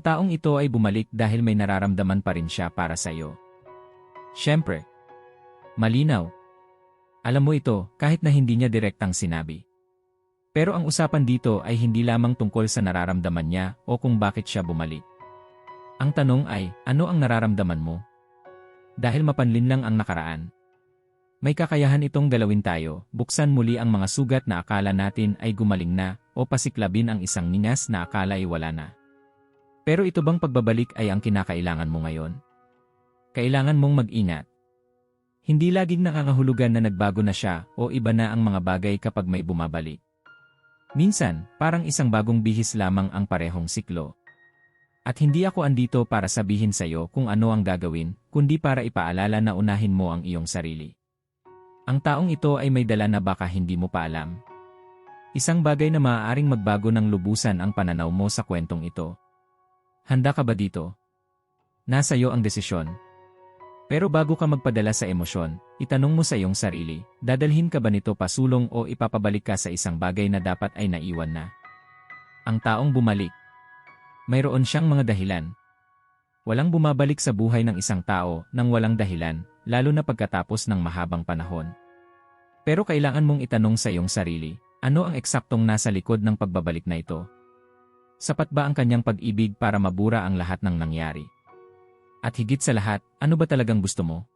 Ang taong ito ay bumalik dahil may nararamdaman pa rin siya para sa iyo. Siyempre. Malinaw. Alam mo ito kahit na hindi niya direktang sinabi. Pero ang usapan dito ay hindi lamang tungkol sa nararamdaman niya o kung bakit siya bumalik. Ang tanong ay, ano ang nararamdaman mo? Dahil mapanlin lang ang nakaraan. May kakayahan itong galawin tayo, buksan muli ang mga sugat na akala natin ay gumaling na, o pasiklabin ang isang ningas na akala ay wala na. Pero ito bang pagbabalik ay ang kinakailangan mo ngayon? Kailangan mong mag-ingat. Hindi laging nakangahulugan na nagbago na siya o iba na ang mga bagay kapag may bumabalik. Minsan, parang isang bagong bihis lamang ang parehong siklo. At hindi ako andito para sabihin sa iyo kung ano ang gagawin, kundi para ipaalala na unahin mo ang iyong sarili. Ang taong ito ay may dala na baka hindi mo pa alam. Isang bagay na maaaring magbago ng lubusan ang pananaw mo sa kwentong ito. Handa ka ba dito? Nasa iyo ang desisyon. Pero bago ka magpadala sa emosyon, itanong mo sa iyong sarili, dadalhin ka ba nito pasulong o ipapabalik ka sa isang bagay na dapat ay naiwan na? Ang taong bumalik, mayroon siyang mga dahilan. Walang bumabalik sa buhay ng isang tao nang walang dahilan, lalo na pagkatapos ng mahabang panahon. Pero kailangan mong itanong sa iyong sarili, ano ang eksaktong nasa likod ng pagbabalik na ito? Sapat ba ang kanyang pag-ibig para mabura ang lahat ng nangyari? At higit sa lahat, ano ba talagang gusto mo?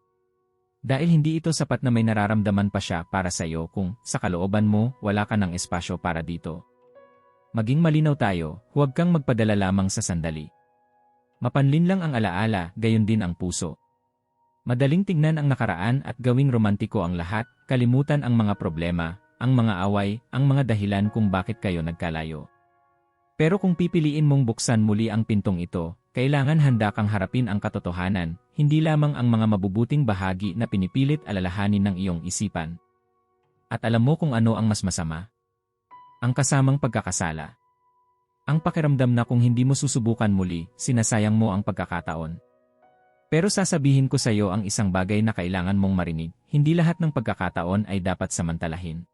Dahil hindi ito sapat na may nararamdaman pa siya para sa iyo kung, sa kalooban mo, wala ka ng espasyo para dito. Maging malinaw tayo, huwag kang magpadala lamang sa sandali. Mapanlin lang ang alaala, gayon din ang puso. Madaling tingnan ang nakaraan at gawing romantiko ang lahat, kalimutan ang mga problema, ang mga away, ang mga dahilan kung bakit kayo nagkalayo. Pero kung pipiliin mong buksan muli ang pintong ito, kailangan handa kang harapin ang katotohanan, hindi lamang ang mga mabubuting bahagi na pinipilit alalahanin ng iyong isipan. At alam mo kung ano ang mas masama? ang kasamang pagkakasala. Ang pakiramdam na kung hindi mo susubukan muli, sinasayang mo ang pagkakataon. Pero sasabihin ko sa iyo ang isang bagay na kailangan mong marinig, hindi lahat ng pagkakataon ay dapat samantalahin.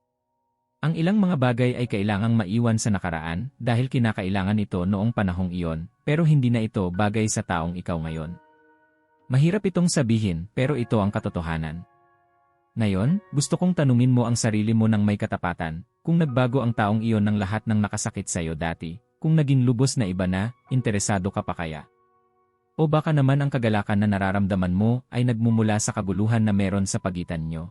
Ang ilang mga bagay ay kailangang maiwan sa nakaraan dahil kinakailangan ito noong panahong iyon, pero hindi na ito bagay sa taong ikaw ngayon. Mahirap itong sabihin, pero ito ang katotohanan. Ngayon, gusto kong tanungin mo ang sarili mo ng may katapatan, kung nagbago ang taong iyon ng lahat ng nakasakit sa iyo dati, kung naging lubos na iba na, interesado ka pa kaya? O baka naman ang kagalakan na nararamdaman mo ay nagmumula sa kaguluhan na meron sa pagitan nyo?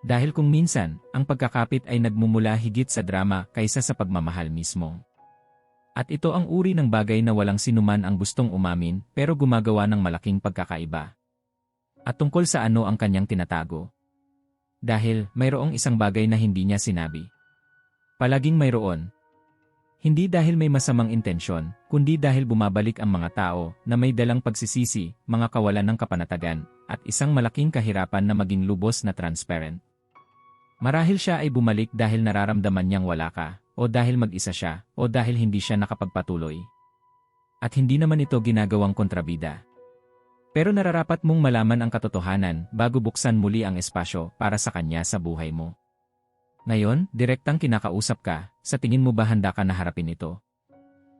Dahil kung minsan, ang pagkakapit ay nagmumula higit sa drama kaysa sa pagmamahal mismo. At ito ang uri ng bagay na walang sinuman ang gustong umamin pero gumagawa ng malaking pagkakaiba. At tungkol sa ano ang kanyang tinatago, dahil mayroong isang bagay na hindi niya sinabi. Palaging mayroon. Hindi dahil may masamang intensyon, kundi dahil bumabalik ang mga tao na may dalang pagsisisi, mga kawalan ng kapanatagan, at isang malaking kahirapan na maging lubos na transparent. Marahil siya ay bumalik dahil nararamdaman niyang wala ka, o dahil mag-isa siya, o dahil hindi siya nakapagpatuloy. At hindi naman ito ginagawang kontrabida. Pero nararapat mong malaman ang katotohanan bago buksan muli ang espasyo para sa kanya sa buhay mo. Ngayon, direktang kinakausap ka, sa tingin mo ba handa ka na harapin ito?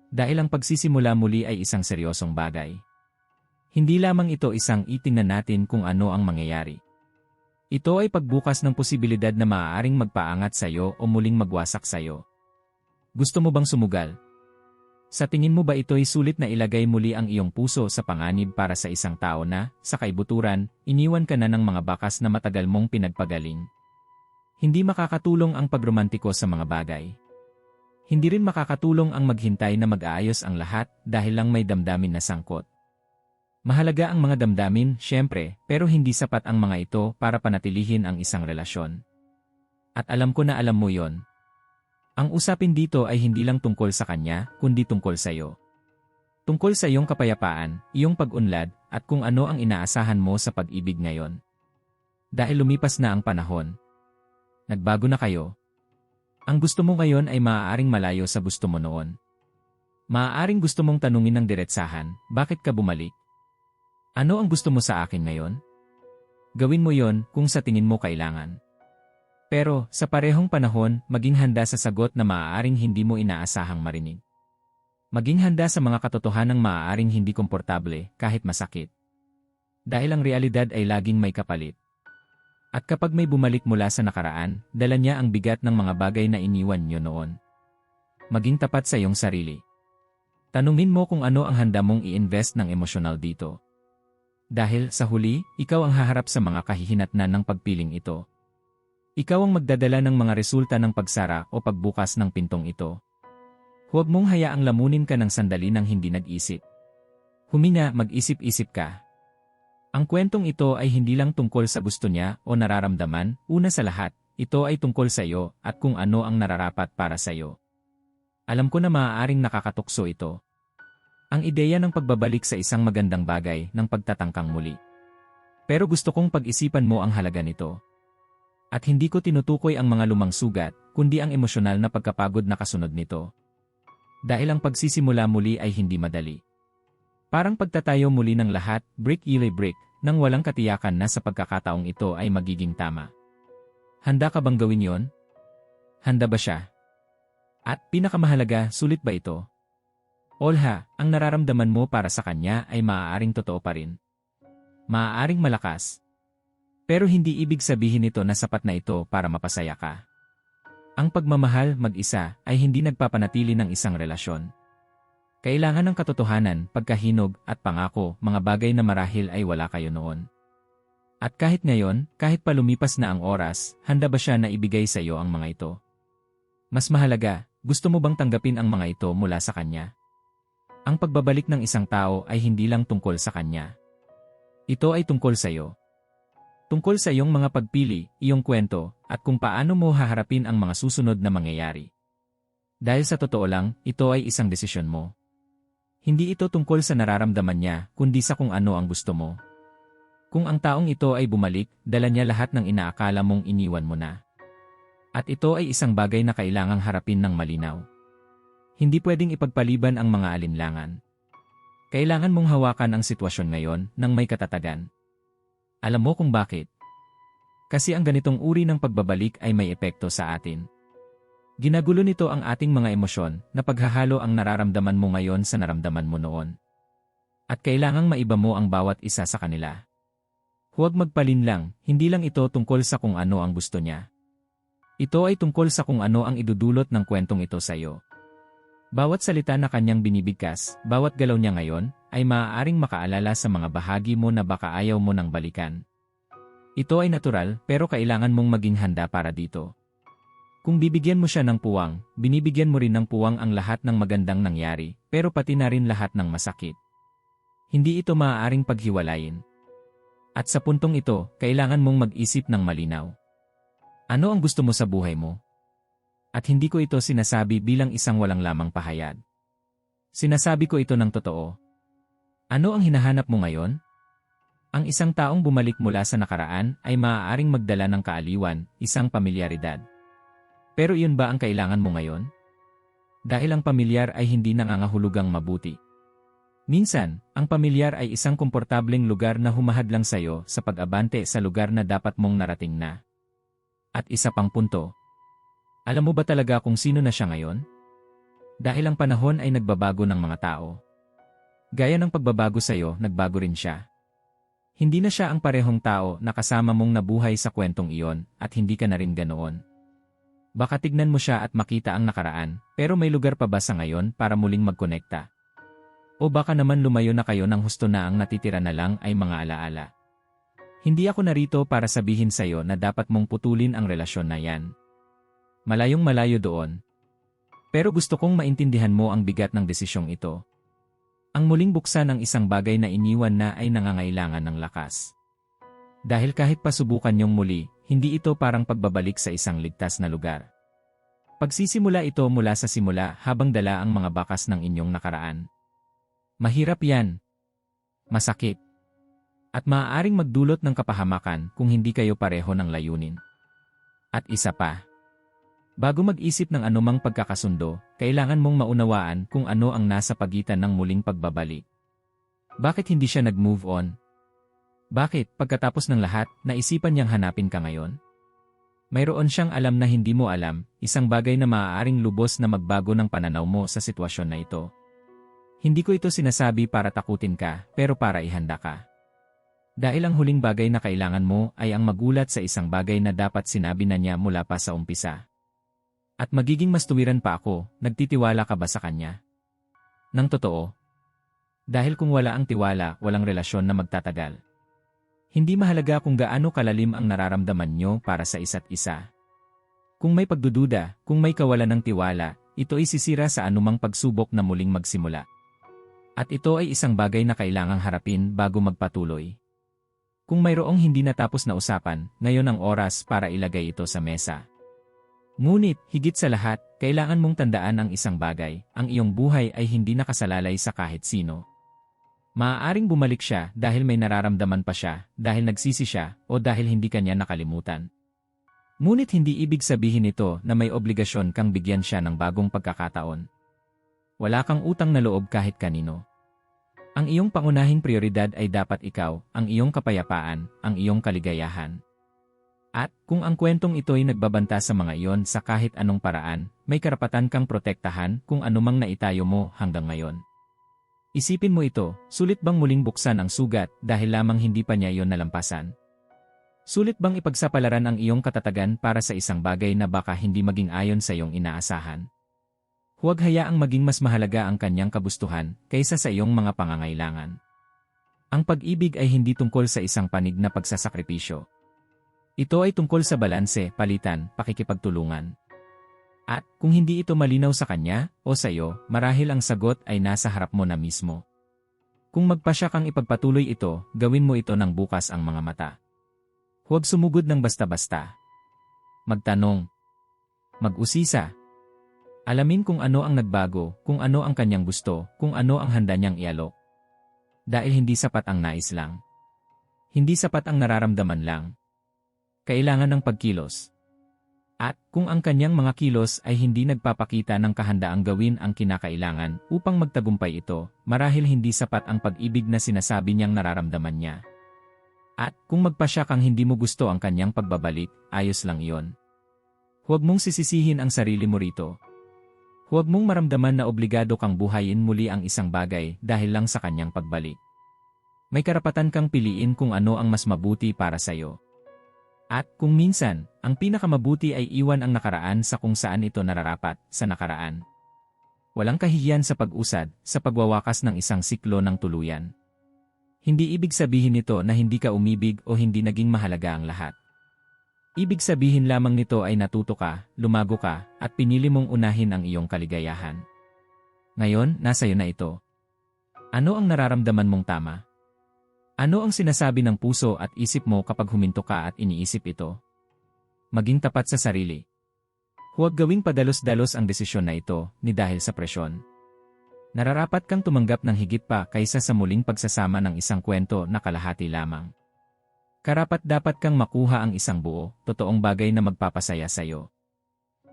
Dahil ang pagsisimula muli ay isang seryosong bagay. Hindi lamang ito isang itingnan natin kung ano ang mangyayari. Ito ay pagbukas ng posibilidad na maaaring magpaangat sa iyo o muling magwasak sa iyo. Gusto mo bang sumugal? Sa tingin mo ba ito'y sulit na ilagay muli ang iyong puso sa panganib para sa isang tao na, sa kaibuturan, iniwan ka na ng mga bakas na matagal mong pinagpagaling? Hindi makakatulong ang pagromantiko sa mga bagay. Hindi rin makakatulong ang maghintay na mag-aayos ang lahat dahil lang may damdamin na sangkot. Mahalaga ang mga damdamin, syempre, pero hindi sapat ang mga ito para panatilihin ang isang relasyon. At alam ko na alam mo yon, ang usapin dito ay hindi lang tungkol sa kanya, kundi tungkol sa iyo. Tungkol sa iyong kapayapaan, iyong pag-unlad, at kung ano ang inaasahan mo sa pag-ibig ngayon. Dahil lumipas na ang panahon. Nagbago na kayo. Ang gusto mo ngayon ay maaaring malayo sa gusto mo noon. Maaaring gusto mong tanungin ng diretsahan, bakit ka bumalik? Ano ang gusto mo sa akin ngayon? Gawin mo yon kung sa tingin mo kailangan. Pero, sa parehong panahon, maging handa sa sagot na maaaring hindi mo inaasahang marinig. Maging handa sa mga katotohanang maaaring hindi komportable kahit masakit. Dahil ang realidad ay laging may kapalit. At kapag may bumalik mula sa nakaraan, dala niya ang bigat ng mga bagay na iniwan niyo noon. Maging tapat sa iyong sarili. Tanungin mo kung ano ang handa mong i-invest ng emosyonal dito. Dahil sa huli, ikaw ang haharap sa mga kahihinatnan ng pagpiling ito. Ikaw ang magdadala ng mga resulta ng pagsara o pagbukas ng pintong ito. Huwag mong hayaang lamunin ka ng sandali ng hindi nag-isip. Huminga, mag-isip-isip ka. Ang kwentong ito ay hindi lang tungkol sa gusto niya o nararamdaman, una sa lahat, ito ay tungkol sa iyo at kung ano ang nararapat para sa iyo. Alam ko na maaaring nakakatukso ito. Ang ideya ng pagbabalik sa isang magandang bagay ng pagtatangkang muli. Pero gusto kong pag-isipan mo ang halaga nito. At hindi ko tinutukoy ang mga lumang sugat, kundi ang emosyonal na pagkapagod na kasunod nito. Dahil ang pagsisimula muli ay hindi madali. Parang pagtatayo muli ng lahat, brick ile brick, nang walang katiyakan na sa pagkakataong ito ay magiging tama. Handa ka bang gawin yon? Handa ba siya? At pinakamahalaga, sulit ba ito? Olha, ang nararamdaman mo para sa kanya ay maaaring totoo pa rin. Maaaring malakas. Pero hindi ibig sabihin nito na sapat na ito para mapasaya ka. Ang pagmamahal mag-isa ay hindi nagpapanatili ng isang relasyon. Kailangan ng katotohanan, pagkahinog, at pangako, mga bagay na marahil ay wala kayo noon. At kahit ngayon, kahit pa lumipas na ang oras, handa ba siya na ibigay sa iyo ang mga ito? Mas mahalaga, gusto mo bang tanggapin ang mga ito mula sa kanya? Ang pagbabalik ng isang tao ay hindi lang tungkol sa kanya. Ito ay tungkol sa iyo. Tungkol sa iyong mga pagpili, iyong kwento, at kung paano mo haharapin ang mga susunod na mangyayari. Dahil sa totoo lang, ito ay isang desisyon mo. Hindi ito tungkol sa nararamdaman niya, kundi sa kung ano ang gusto mo. Kung ang taong ito ay bumalik, dala niya lahat ng inaakala mong iniwan mo na. At ito ay isang bagay na kailangang harapin ng malinaw. Hindi pwedeng ipagpaliban ang mga alinlangan. Kailangan mong hawakan ang sitwasyon ngayon ng may katatagan. Alam mo kung bakit? Kasi ang ganitong uri ng pagbabalik ay may epekto sa atin. Ginagulo nito ang ating mga emosyon na paghahalo ang nararamdaman mo ngayon sa naramdaman mo noon. At kailangang maiba mo ang bawat isa sa kanila. Huwag magpalin lang, hindi lang ito tungkol sa kung ano ang gusto niya. Ito ay tungkol sa kung ano ang idudulot ng kwentong ito sa iyo. Bawat salita na kanyang binibigkas, bawat galaw niya ngayon, ay maaaring makaalala sa mga bahagi mo na baka ayaw mo nang balikan. Ito ay natural pero kailangan mong maging handa para dito. Kung bibigyan mo siya ng puwang, binibigyan mo rin ng puwang ang lahat ng magandang nangyari, pero pati na rin lahat ng masakit. Hindi ito maaaring paghiwalayin. At sa puntong ito, kailangan mong mag-isip ng malinaw. Ano ang gusto mo sa buhay mo? At hindi ko ito sinasabi bilang isang walang lamang pahayag. Sinasabi ko ito ng totoo. Ano ang hinahanap mo ngayon? Ang isang taong bumalik mula sa nakaraan ay maaaring magdala ng kaaliwan, isang pamilyaridad. Pero iyon ba ang kailangan mo ngayon? Dahil ang pamilyar ay hindi nangangahulugang mabuti. Minsan, ang pamilyar ay isang komportableng lugar na humahadlang sa iyo sa pag-abante sa lugar na dapat mong narating na. At isa pang punto, alam mo ba talaga kung sino na siya ngayon? Dahil ang panahon ay nagbabago ng mga tao. Gaya ng pagbabago sa iyo, nagbago rin siya. Hindi na siya ang parehong tao na kasama mong nabuhay sa kwentong iyon at hindi ka na rin ganoon. Baka tignan mo siya at makita ang nakaraan, pero may lugar pa ba sa ngayon para muling magkonekta? O baka naman lumayo na kayo ng husto na ang natitira na lang ay mga alaala. Hindi ako narito para sabihin sa iyo na dapat mong putulin ang relasyon na yan. Malayong malayo doon. Pero gusto kong maintindihan mo ang bigat ng desisyong ito. Ang muling buksan ng isang bagay na iniwan na ay nangangailangan ng lakas. Dahil kahit pasubukan niyong muli, hindi ito parang pagbabalik sa isang ligtas na lugar. Pagsisimula ito mula sa simula habang dala ang mga bakas ng inyong nakaraan. Mahirap yan. Masakit. At maaaring magdulot ng kapahamakan kung hindi kayo pareho ng layunin. At isa pa, Bago mag-isip ng anumang pagkakasundo, kailangan mong maunawaan kung ano ang nasa pagitan ng muling pagbabalik. Bakit hindi siya nag-move on? Bakit, pagkatapos ng lahat, naisipan niyang hanapin ka ngayon? Mayroon siyang alam na hindi mo alam, isang bagay na maaaring lubos na magbago ng pananaw mo sa sitwasyon na ito. Hindi ko ito sinasabi para takutin ka, pero para ihanda ka. Dahil ang huling bagay na kailangan mo ay ang magulat sa isang bagay na dapat sinabi na niya mula pa sa umpisa. At magiging mas tuwiran pa ako, nagtitiwala ka ba sa kanya? Nang totoo. Dahil kung wala ang tiwala, walang relasyon na magtatagal. Hindi mahalaga kung gaano kalalim ang nararamdaman nyo para sa isa't isa. Kung may pagdududa, kung may kawalan ng tiwala, ito ay sisira sa anumang pagsubok na muling magsimula. At ito ay isang bagay na kailangang harapin bago magpatuloy. Kung mayroong hindi natapos na usapan, ngayon ang oras para ilagay ito sa mesa. Ngunit, higit sa lahat, kailangan mong tandaan ang isang bagay, ang iyong buhay ay hindi nakasalalay sa kahit sino. Maaaring bumalik siya dahil may nararamdaman pa siya, dahil nagsisi siya, o dahil hindi kanya nakalimutan. Ngunit hindi ibig sabihin ito na may obligasyon kang bigyan siya ng bagong pagkakataon. Wala kang utang na loob kahit kanino. Ang iyong pangunahing prioridad ay dapat ikaw, ang iyong kapayapaan, ang iyong kaligayahan. At, kung ang kwentong ito ay nagbabanta sa mga iyon sa kahit anong paraan, may karapatan kang protektahan kung anumang naitayo mo hanggang ngayon. Isipin mo ito, sulit bang muling buksan ang sugat dahil lamang hindi pa niya iyon nalampasan? Sulit bang ipagsapalaran ang iyong katatagan para sa isang bagay na baka hindi maging ayon sa iyong inaasahan? Huwag hayaang maging mas mahalaga ang kanyang kabustuhan kaysa sa iyong mga pangangailangan. Ang pag-ibig ay hindi tungkol sa isang panig na pagsasakripisyo. Ito ay tungkol sa balanse, palitan, pakikipagtulungan. At kung hindi ito malinaw sa kanya o sa iyo, marahil ang sagot ay nasa harap mo na mismo. Kung magpasya kang ipagpatuloy ito, gawin mo ito ng bukas ang mga mata. Huwag sumugod ng basta-basta. Magtanong. Mag-usisa. Alamin kung ano ang nagbago, kung ano ang kanyang gusto, kung ano ang handa niyang ialok. Dahil hindi sapat ang nais lang. Hindi sapat ang nararamdaman lang. Kailangan ng pagkilos. At kung ang kanyang mga kilos ay hindi nagpapakita ng kahandaang gawin ang kinakailangan upang magtagumpay ito, marahil hindi sapat ang pag-ibig na sinasabi niyang nararamdaman niya. At kung magpasya kang hindi mo gusto ang kanyang pagbabalik, ayos lang iyon. Huwag mong sisisihin ang sarili mo rito, Huwag mong maramdaman na obligado kang buhayin muli ang isang bagay dahil lang sa kanyang pagbalik. May karapatan kang piliin kung ano ang mas mabuti para sa iyo. At kung minsan, ang pinakamabuti ay iwan ang nakaraan sa kung saan ito nararapat sa nakaraan. Walang kahihiyan sa pag-usad, sa pagwawakas ng isang siklo ng tuluyan. Hindi ibig sabihin nito na hindi ka umibig o hindi naging mahalaga ang lahat. Ibig sabihin lamang nito ay natuto ka, lumago ka, at pinili mong unahin ang iyong kaligayahan. Ngayon, nasa iyo na ito. Ano ang nararamdaman mong tama? Ano ang sinasabi ng puso at isip mo kapag huminto ka at iniisip ito? Maging tapat sa sarili. Huwag gawing padalos-dalos ang desisyon na ito, ni dahil sa presyon. Nararapat kang tumanggap ng higit pa kaysa sa muling pagsasama ng isang kwento na kalahati lamang. Karapat dapat kang makuha ang isang buo, totoong bagay na magpapasaya sa iyo.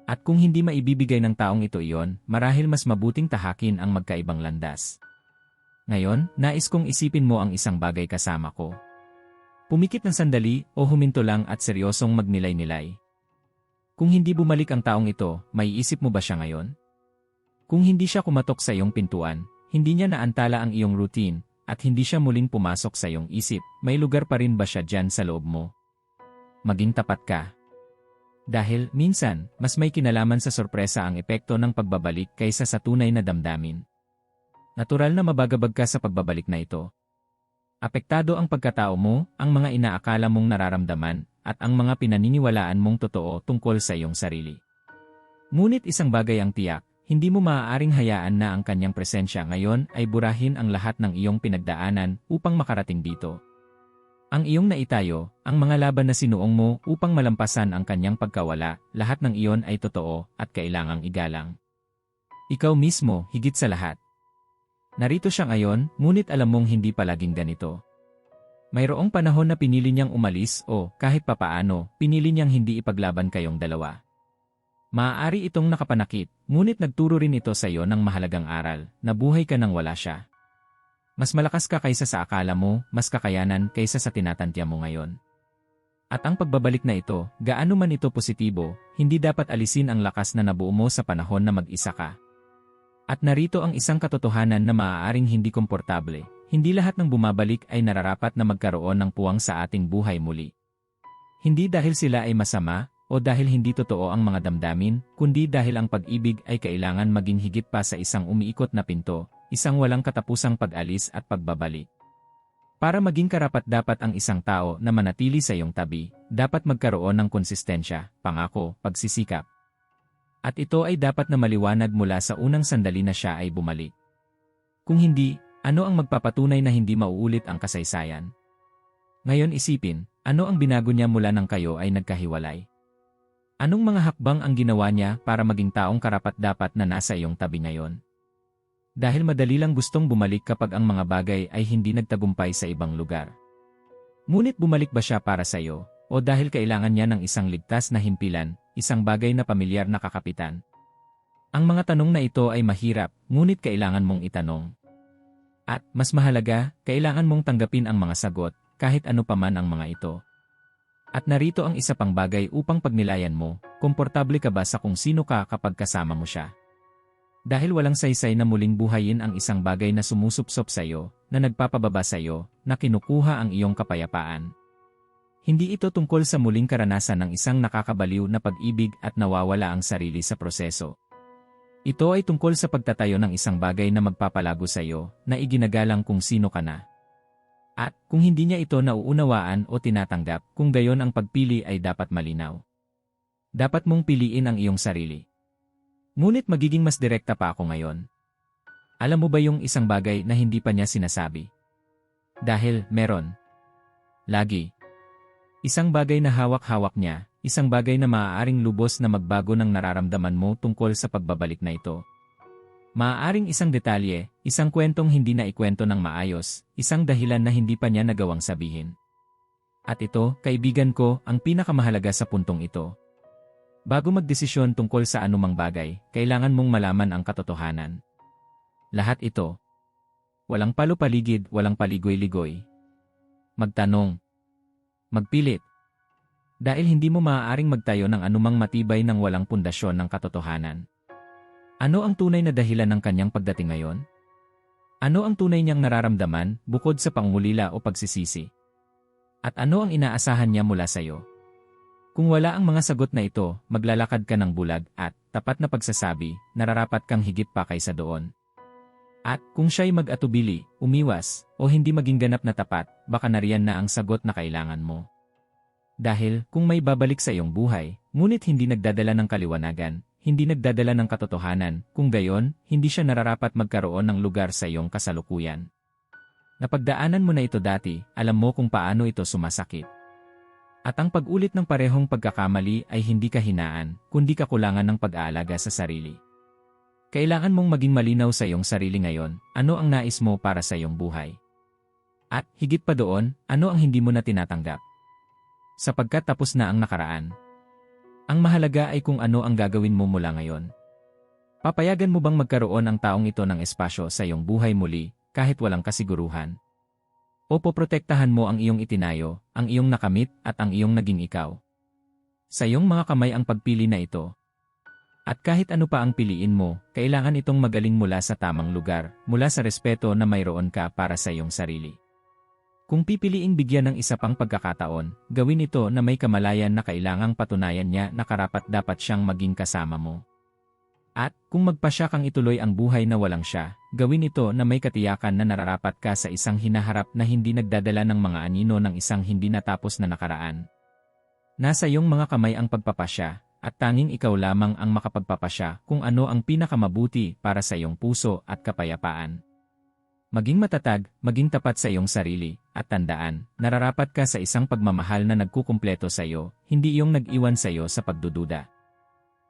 At kung hindi maibibigay ng taong ito iyon, marahil mas mabuting tahakin ang magkaibang landas. Ngayon, nais kong isipin mo ang isang bagay kasama ko. Pumikit ng sandali o huminto lang at seryosong magnilay-nilay. Kung hindi bumalik ang taong ito, may isip mo ba siya ngayon? Kung hindi siya kumatok sa iyong pintuan, hindi niya naantala ang iyong routine, at hindi siya muling pumasok sa iyong isip, may lugar pa rin ba siya dyan sa loob mo? Maging tapat ka. Dahil, minsan, mas may kinalaman sa sorpresa ang epekto ng pagbabalik kaysa sa tunay na damdamin. Natural na mabagabag ka sa pagbabalik na ito. Apektado ang pagkatao mo, ang mga inaakala mong nararamdaman, at ang mga pinaniniwalaan mong totoo tungkol sa iyong sarili. Ngunit isang bagay ang tiyak, hindi mo maaaring hayaan na ang kanyang presensya ngayon ay burahin ang lahat ng iyong pinagdaanan upang makarating dito. Ang iyong naitayo, ang mga laban na sinuong mo upang malampasan ang kanyang pagkawala, lahat ng iyon ay totoo at kailangang igalang. Ikaw mismo, higit sa lahat. Narito siya ngayon, ngunit alam mong hindi palaging ganito. Mayroong panahon na pinili niyang umalis o, kahit papaano, pinili niyang hindi ipaglaban kayong dalawa. Maaari itong nakapanakit, ngunit nagturo rin ito sa iyo ng mahalagang aral, na buhay ka nang wala siya. Mas malakas ka kaysa sa akala mo, mas kakayanan kaysa sa tinatantya mo ngayon. At ang pagbabalik na ito, gaano man ito positibo, hindi dapat alisin ang lakas na nabuo mo sa panahon na mag-isa ka. At narito ang isang katotohanan na maaaring hindi komportable. Hindi lahat ng bumabalik ay nararapat na magkaroon ng puwang sa ating buhay muli. Hindi dahil sila ay masama, o dahil hindi totoo ang mga damdamin, kundi dahil ang pag-ibig ay kailangan maging higit pa sa isang umiikot na pinto, isang walang katapusang pag-alis at pagbabalik. Para maging karapat-dapat ang isang tao na manatili sa iyong tabi, dapat magkaroon ng konsistensya, pangako, pagsisikap. At ito ay dapat na maliwanag mula sa unang sandali na siya ay bumalik. Kung hindi, ano ang magpapatunay na hindi mauulit ang kasaysayan? Ngayon isipin, ano ang binago niya mula nang kayo ay nagkahiwalay? Anong mga hakbang ang ginawa niya para maging taong karapat-dapat na nasa iyong tabi ngayon? Dahil madali lang gustong bumalik kapag ang mga bagay ay hindi nagtagumpay sa ibang lugar. Ngunit bumalik ba siya para sa iyo, o dahil kailangan niya ng isang ligtas na himpilan, isang bagay na pamilyar na kakapitan? Ang mga tanong na ito ay mahirap, ngunit kailangan mong itanong. At, mas mahalaga, kailangan mong tanggapin ang mga sagot, kahit ano pa man ang mga ito. At narito ang isa pang bagay upang pagnilayan mo, komportable ka ba sa kung sino ka kapag kasama mo siya? Dahil walang saysay na muling buhayin ang isang bagay na sumusupsop sa iyo, na nagpapababa sa iyo, na kinukuha ang iyong kapayapaan. Hindi ito tungkol sa muling karanasan ng isang nakakabaliw na pag-ibig at nawawala ang sarili sa proseso. Ito ay tungkol sa pagtatayo ng isang bagay na magpapalago sa iyo, na iginagalang kung sino ka na. At kung hindi niya ito nauunawaan o tinatanggap, kung gayon ang pagpili ay dapat malinaw. Dapat mong piliin ang iyong sarili. Ngunit magiging mas direkta pa ako ngayon. Alam mo ba yung isang bagay na hindi pa niya sinasabi? Dahil, meron. Lagi. Isang bagay na hawak-hawak niya, isang bagay na maaaring lubos na magbago ng nararamdaman mo tungkol sa pagbabalik na ito. Maaaring isang detalye, isang kwentong hindi na ikwento ng maayos, isang dahilan na hindi pa niya nagawang sabihin. At ito, kaibigan ko, ang pinakamahalaga sa puntong ito. Bago magdesisyon tungkol sa anumang bagay, kailangan mong malaman ang katotohanan. Lahat ito. Walang palupaligid, walang paligoy-ligoy. Magtanong. Magpilit. Dahil hindi mo maaaring magtayo ng anumang matibay ng walang pundasyon ng katotohanan. Ano ang tunay na dahilan ng kanyang pagdating ngayon? Ano ang tunay niyang nararamdaman bukod sa pangulila o pagsisisi? At ano ang inaasahan niya mula sa iyo? Kung wala ang mga sagot na ito, maglalakad ka ng bulag at, tapat na pagsasabi, nararapat kang higit pa kaysa doon. At kung siya'y mag-atubili, umiwas, o hindi maging ganap na tapat, baka nariyan na ang sagot na kailangan mo. Dahil, kung may babalik sa iyong buhay, ngunit hindi nagdadala ng kaliwanagan, hindi nagdadala ng katotohanan, kung gayon, hindi siya nararapat magkaroon ng lugar sa iyong kasalukuyan. Napagdaanan mo na ito dati, alam mo kung paano ito sumasakit. At ang pag-ulit ng parehong pagkakamali ay hindi kahinaan, kundi kakulangan ng pag-aalaga sa sarili. Kailangan mong maging malinaw sa iyong sarili ngayon, ano ang nais mo para sa iyong buhay. At, higit pa doon, ano ang hindi mo na tinatanggap. Sapagkat tapos na ang nakaraan, ang mahalaga ay kung ano ang gagawin mo mula ngayon. Papayagan mo bang magkaroon ang taong ito ng espasyo sa iyong buhay muli, kahit walang kasiguruhan? O poprotektahan mo ang iyong itinayo, ang iyong nakamit at ang iyong naging ikaw? Sa iyong mga kamay ang pagpili na ito. At kahit ano pa ang piliin mo, kailangan itong magaling mula sa tamang lugar, mula sa respeto na mayroon ka para sa iyong sarili. Kung pipiliing bigyan ng isa pang pagkakataon, gawin ito na may kamalayan na kailangang patunayan niya na karapat dapat siyang maging kasama mo. At, kung magpasya kang ituloy ang buhay na walang siya, gawin ito na may katiyakan na nararapat ka sa isang hinaharap na hindi nagdadala ng mga anino ng isang hindi natapos na nakaraan. Nasa iyong mga kamay ang pagpapasya, at tanging ikaw lamang ang makapagpapasya kung ano ang pinakamabuti para sa iyong puso at kapayapaan. Maging matatag, maging tapat sa iyong sarili, at tandaan, nararapat ka sa isang pagmamahal na nagkukumpleto sa iyo, hindi iyong nag-iwan sa iyo sa pagdududa.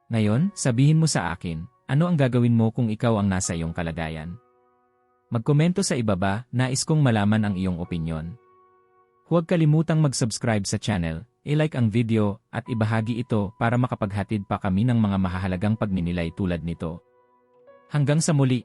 Ngayon, sabihin mo sa akin, ano ang gagawin mo kung ikaw ang nasa iyong kalagayan? Magkomento sa ibaba, nais kong malaman ang iyong opinyon. Huwag kalimutang mag-subscribe sa channel, i-like ang video, at ibahagi ito para makapaghatid pa kami ng mga mahahalagang pagninilay tulad nito. Hanggang sa muli!